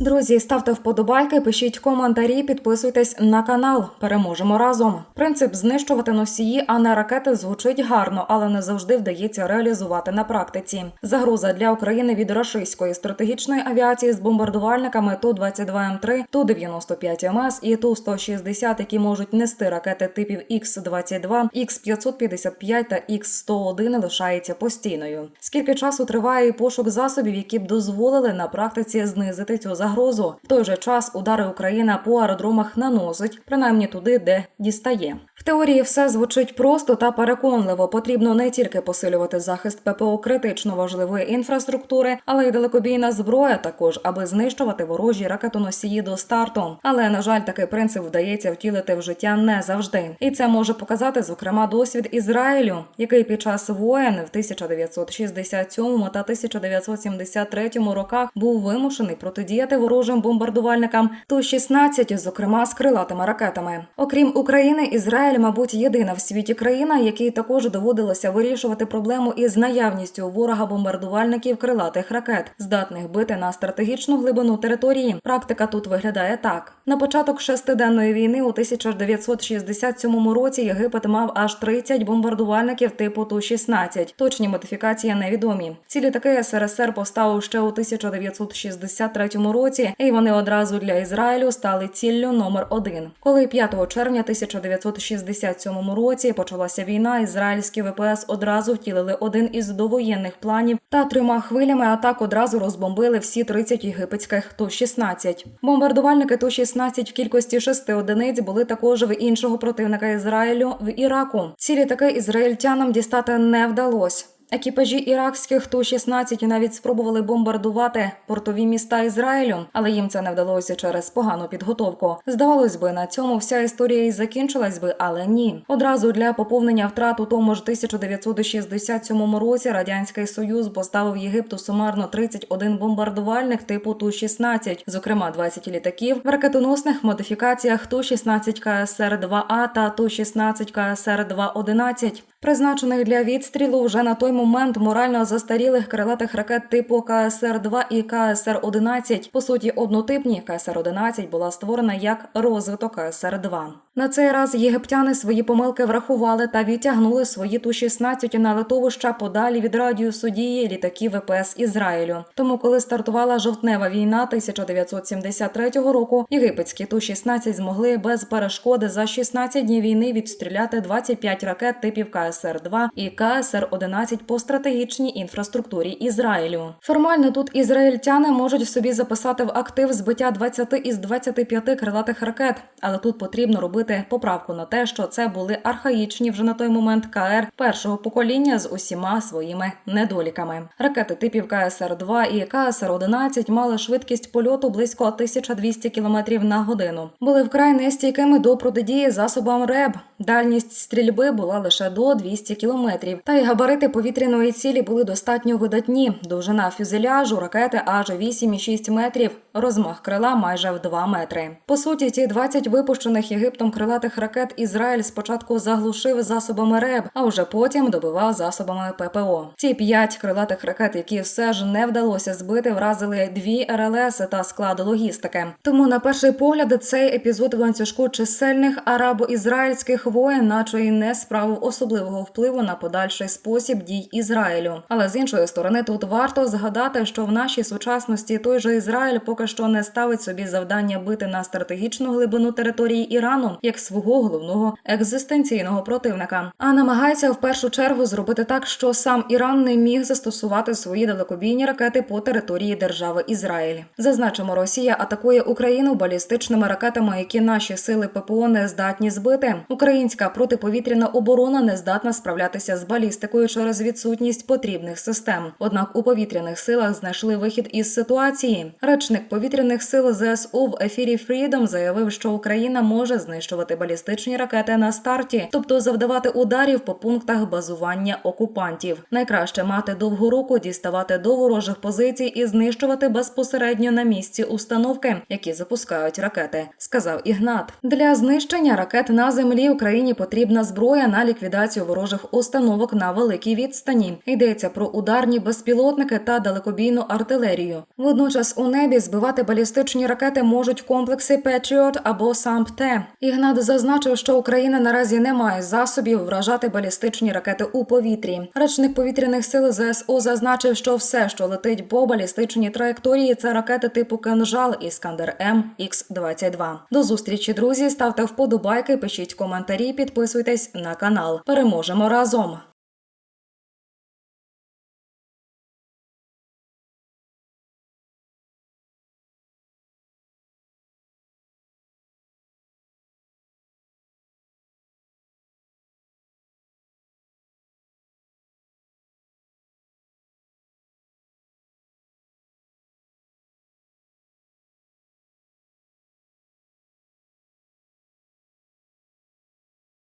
Друзі, ставте вподобайки, пишіть коментарі, підписуйтесь на канал. Переможемо разом. Принцип знищувати носії, а не ракети звучить гарно, але не завжди вдається реалізувати на практиці. Загроза для України від рашистської стратегічної авіації з бомбардувальниками ту 22 м 3 ту 95 МС і ту 160 які можуть нести ракети типів Х-22, Х-555 та Х-101 лишається постійною. Скільки часу триває пошук засобів, які б дозволили на практиці знизити цю загрозу? В той же час удари Україна по аеродромах наносить, принаймні туди, де дістає. В теорії все звучить просто та переконливо. Потрібно не тільки посилювати захист ППО критично важливої інфраструктури, але й далекобійна зброя також, аби знищувати ворожі ракетоносії до старту. Але на жаль, такий принцип вдається втілити в життя не завжди. І це може показати зокрема досвід Ізраїлю, який під час воєн в 1967 та 1973 роках був вимушений протидіяти ворожим бомбардувальникам Ту-16, зокрема з крилатими ракетами. Окрім України, Ізраїль, мабуть, єдина в світі країна, якій також доводилося вирішувати проблему із наявністю ворога бомбардувальників крилатих ракет, здатних бити на стратегічну глибину території. Практика тут виглядає так: на початок шестиденної війни у 1967 році Єгипет мав аж 30 бомбардувальників типу Ту-16. Точні модифікації невідомі. Ці літаки СРСР поставив ще у 1963 році, і вони одразу для Ізраїлю стали ціллю номер один. Коли 5 червня 1967 році почалася війна, ізраїльські ВПС одразу втілили один із довоєнних планів та трьома хвилями атак одразу розбомбили всі 30 єгипетських Ту-16. Бомбардувальники Ту-16 в кількості шести одиниць були також в іншого противника Ізраїлю в Іраку. Цілі таки ізраїльтянам дістати не вдалося. Екіпажі іракських Ту-16 навіть спробували бомбардувати портові міста Ізраїлю, але їм це не вдалося через погану підготовку. Здавалось би, на цьому вся історія і закінчилась би, але ні. Одразу для поповнення втрат у тому ж 1967 році радянський союз поставив Єгипту сумарно 31 бомбардувальник типу Ту-16, зокрема 20 літаків в ракетоносних модифікаціях Ту-16 КСР-2А та Ту-16 КСР-211 призначених для відстрілу вже на той момент морально застарілих крилатих ракет типу КСР-2 і КСР-11. По суті, однотипні КСР-11 була створена як розвиток КСР-2. На цей раз єгиптяни свої помилки врахували та відтягнули свої Ту-16 на литовища подалі від радіусу дії літаків ВПС Ізраїлю. Тому, коли стартувала жовтнева війна 1973 року, єгипетські Ту-16 змогли без перешкоди за 16 днів війни відстріляти 25 ракет типів КСР-2 і КСР-11 по стратегічній інфраструктурі Ізраїлю. Формально тут ізраїльтяни можуть собі записати в актив збиття 20 із 25 крилатих ракет, але тут потрібно робити поправку на те, що це були архаїчні вже на той момент КР першого покоління з усіма своїми недоліками. Ракети типів КСР-2 і КСР-11 мали швидкість польоту близько 1200 км на годину. Були вкрай нестійкими до протидії засобам РЕБ. Дальність стрільби була лише до 200 кілометрів. Та й габарити повітряної цілі були достатньо видатні. Довжина фюзеляжу ракети аж 8,6 метрів, розмах крила майже в 2 метри. По суті, ті 20 випущених Єгиптом крилатих ракет Ізраїль спочатку заглушив засобами РЕБ, а вже потім добивав засобами ППО. Ці п'ять крилатих ракет, які все ж не вдалося збити, вразили дві РЛС та склади логістики. Тому на перший погляд цей епізод в ланцюжку чисельних арабо-ізраїльських воєн, наче й не справив особливого впливу на подальший спосіб дій Ізраїлю. Але з іншої сторони, тут варто згадати, що в нашій сучасності той же Ізраїль поки що не ставить собі завдання бити на стратегічну глибину території Ірану як свого головного екзистенційного противника, а намагається в першу чергу зробити так, що сам Іран не міг застосувати свої далекобійні ракети по території держави Ізраїль. Зазначимо, Росія атакує Україну балістичними ракетами, які наші сили ППО не здатні збити. Українська протиповітряна оборона не здатна справлятися з балістикою через відсутність потрібних систем. Однак у повітряних силах знайшли вихід із ситуації. Речник повітряних сил ЗСУ в ефірі Freedom заявив, що Україна може знищити знищувати балістичні ракети на старті, тобто завдавати ударів по пунктах базування окупантів. Найкраще мати довгу руку, діставати до ворожих позицій і знищувати безпосередньо на місці установки, які запускають ракети, сказав Ігнат. Для знищення ракет на землі Україні потрібна зброя на ліквідацію ворожих установок на великій відстані. Йдеться про ударні безпілотники та далекобійну артилерію. Водночас у небі збивати балістичні ракети можуть комплекси Петріот або САМП-Т. Ігнат зазначив, що Україна наразі не має засобів вражати балістичні ракети у повітрі. Речник повітряних сил ЗСУ зазначив, що все, що летить по балістичній траєкторії, це ракети типу «Кинжал» Іскандер М Х-22. До зустрічі, друзі. Ставте вподобайки, пишіть коментарі, підписуйтесь на канал. Переможемо разом.